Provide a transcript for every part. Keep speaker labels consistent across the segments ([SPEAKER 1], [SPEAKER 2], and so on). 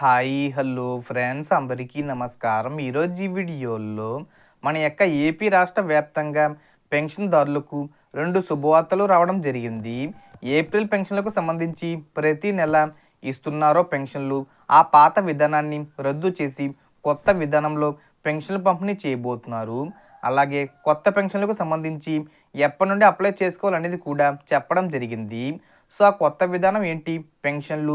[SPEAKER 1] Hi hello friends. అందరికీ నమస్కారం. ఈరోజు ఈ వీడియోలో మన యొక్క ఏపీ రాష్ట్ర వ్యాప్తంగా పెన్షన్దారులకు రెండు శుభవార్తలు రావడం జరిగింది. ఏప్రిల్ పెన్షన్లకు సంబంధించి ప్రతి నెల ఇస్తున్నారో పెన్షన్లు ఆ పాత విధానాన్ని రద్దు చేసి కొత్త విధానంలో పెన్షన్లు పంపిణీ చేయబోతున్నారు. అలాగే కొత్త పెన్షన్లకు సంబంధించి ఎప్పటి నుండి అప్లై చేసుకోవాలనేది కూడా చెప్పడం జరిగింది. సో ఆ కొత్త విధానం ఏంటి? పెన్షన్లు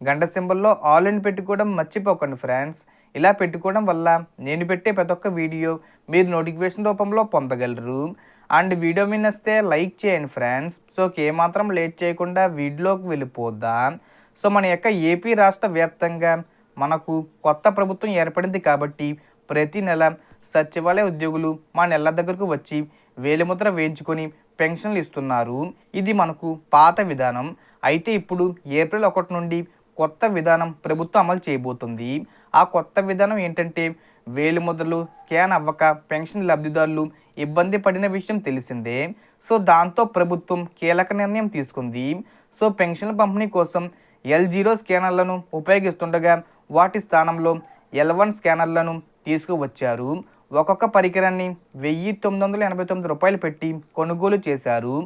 [SPEAKER 1] గంట సింబల్లో ఆల్ అని పెట్టుకోవడం మర్చిపోకండి ఫ్రెండ్స్ ఇలా పెట్టుకోవడం వల్ల నేను పెట్టే ప్రతి ఒక్క వీడియో మీరు నోటిఫికేషన్ రూపంలో పొందగలరు. అండ్ వీడియో మీ వస్తే లైక్ చేయండి ఫ్రెండ్స్ సో ఏమాత్రం లేట్ చేయకుండా వీడియోకి వెళ్ళిపోద్దాం సో మన యొక్క ఏపీ రాష్ట్ర వ్యాప్తంగా మనకు కొత్త ప్రభుత్వం ఏర్పడింది కాబట్టి ప్రతి నెల సచివాలయ ఉద్యోగులు మా నెల దగ్గరకు వచ్చి వేలిముద్ర వేయించుకొని పెన్షన్లు ఇస్తున్నారు. ఇది మనకు పాత విధానం. అయితే ఇప్పుడు ఏప్రిల్ ఒకటి నుండి కొత్త విధానం ప్రభుత్వం అమలు చేయబోతుంది. ఆ కొత్త విధానం ఏంటంటే వేలిముద్రలు స్కాన్ అవ్వక పెన్షన్ లబ్ధిదారులు ఇబ్బంది పడిన విషయం తెలిసిందే. సో దాంతో ప్రభుత్వం కీలక నిర్ణయం తీసుకుంది. సో పెన్షన్ పంపిణీ కోసం ఎల్ జీరో స్కానర్లను ఉపయోగిస్తుండగా వాటి స్థానంలో ఎల్ వన్ స్కానర్లను తీసుకువచ్చారు. ఒక్కొక్క పరికరాన్ని వెయ్యి తొమ్మిది వందల ఎనభై తొమ్మిది రూపాయలు పెట్టి కొనుగోలు చేశారు.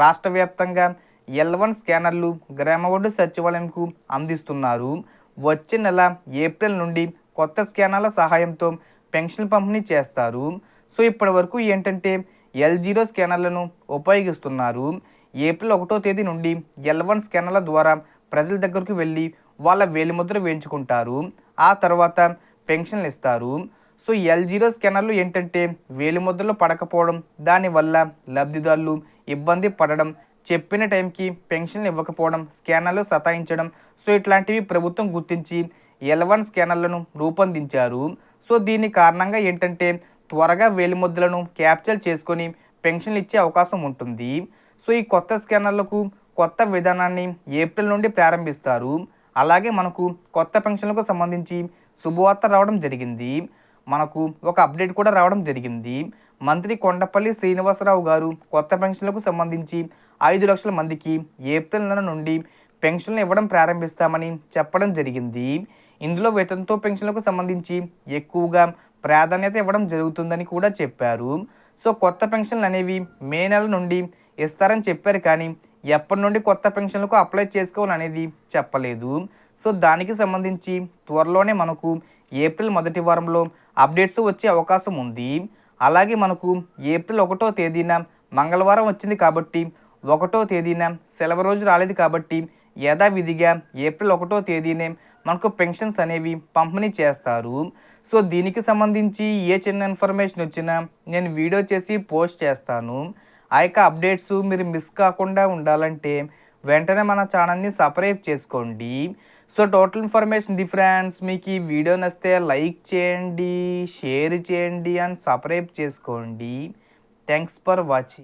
[SPEAKER 1] రాష్ట్ర వ్యాప్తంగా ఎల్ వన్ స్కానర్లు గ్రామవడ్డు సచివాలయంకు అందిస్తున్నారు. వచ్చే నెల ఏప్రిల్ నుండి కొత్త స్కానర్ల సహాయంతో పెన్షన్ పంపిణీ చేస్తారు. సో ఇప్పటి వరకు ఏంటంటే ఎల్ జీరో స్కానర్లను ఉపయోగిస్తున్నారు. ఏప్రిల్ ఒకటో తేదీ నుండి ఎల్ వన్ స్కానర్ల ద్వారా ప్రజల దగ్గరకు వెళ్ళి వాళ్ళ వేలిముద్ర వేయించుకుంటారు. ఆ తర్వాత పెన్షన్లు ఇస్తారు. సో ఎల్ జీరో స్కానర్లు ఏంటంటే వేలిముద్రలు పడకపోవడం దానివల్ల లబ్ధిదారులు ఇబ్బంది పడడం చెప్పిన టైంకి పెన్షన్లు ఇవ్వకపోవడం స్కానర్లు సతాయించడం సో ఇట్లాంటివి ప్రభుత్వం గుర్తించి ఎల్ వన్ స్కానర్లను రూపొందించారు. సో దీని కారణంగా ఏంటంటే త్వరగా వేలిముద్రలను క్యాప్చర్ చేసుకొని పెన్షన్లు ఇచ్చే అవకాశం ఉంటుంది. సో ఈ కొత్త స్కానర్లకు కొత్త విధానాన్ని ఏప్రిల్ నుండి ప్రారంభిస్తారు. అలాగే మనకు కొత్త పెన్షన్లకు సంబంధించి శుభవార్త రావడం జరిగింది. మనకు ఒక అప్డేట్ కూడా రావడం జరిగింది. మంత్రి కొండపల్లి శ్రీనివాసరావు గారు కొత్త పెన్షన్లకు సంబంధించి ఐదు లక్షల మందికి ఏప్రిల్ నెల నుండి పెన్షన్లు ఇవ్వడం ప్రారంభిస్తామని చెప్పడం జరిగింది. ఇందులో వేతనంతో పెన్షన్లకు సంబంధించి ఎక్కువగా ప్రాధాన్యత ఇవ్వడం జరుగుతుందని కూడా చెప్పారు. సో కొత్త పెన్షన్లు అనేవి మే నెల నుండి ఇస్తారని చెప్పారు కానీ ఎప్పటి నుండి కొత్త పెన్షన్లకు అప్లై చేసుకోవాలనేది చెప్పలేదు. సో దానికి సంబంధించి త్వరలోనే మనకు ఏప్రిల్ మొదటి వారంలో అప్డేట్స్ వచ్చే అవకాశం ఉంది. అలాగే మనకు ఏప్రిల్ ఒకటో తేదీన మంగళవారం వచ్చింది కాబట్టి ఒకటో తేదీన సెలవు రోజు రాలేదు కాబట్టి యథావిధిగా ఏప్రిల్ ఒకటో తేదీనే మనకు పెన్షన్స్ అనేవి పంపిణీ చేస్తారు. సో దీనికి సంబంధించి ఏ చిన్న ఇన్ఫర్మేషన్ వచ్చినా నేను వీడియో చేసి పోస్ట్ చేస్తాను. ఆ యొక్క అప్డేట్స్ మీరు మిస్ కాకుండా ఉండాలంటే వెంటనే మన ఛానల్ని సబ్స్క్రైబ్ చేసుకోండి. So total information the friends మీకు ఈ వీడియో నచ్చితే లైక్ చేయండి షేర్ చేయండి అండ్ సబ్స్క్రైబ్ చేసుకోండి. Thanks for watching.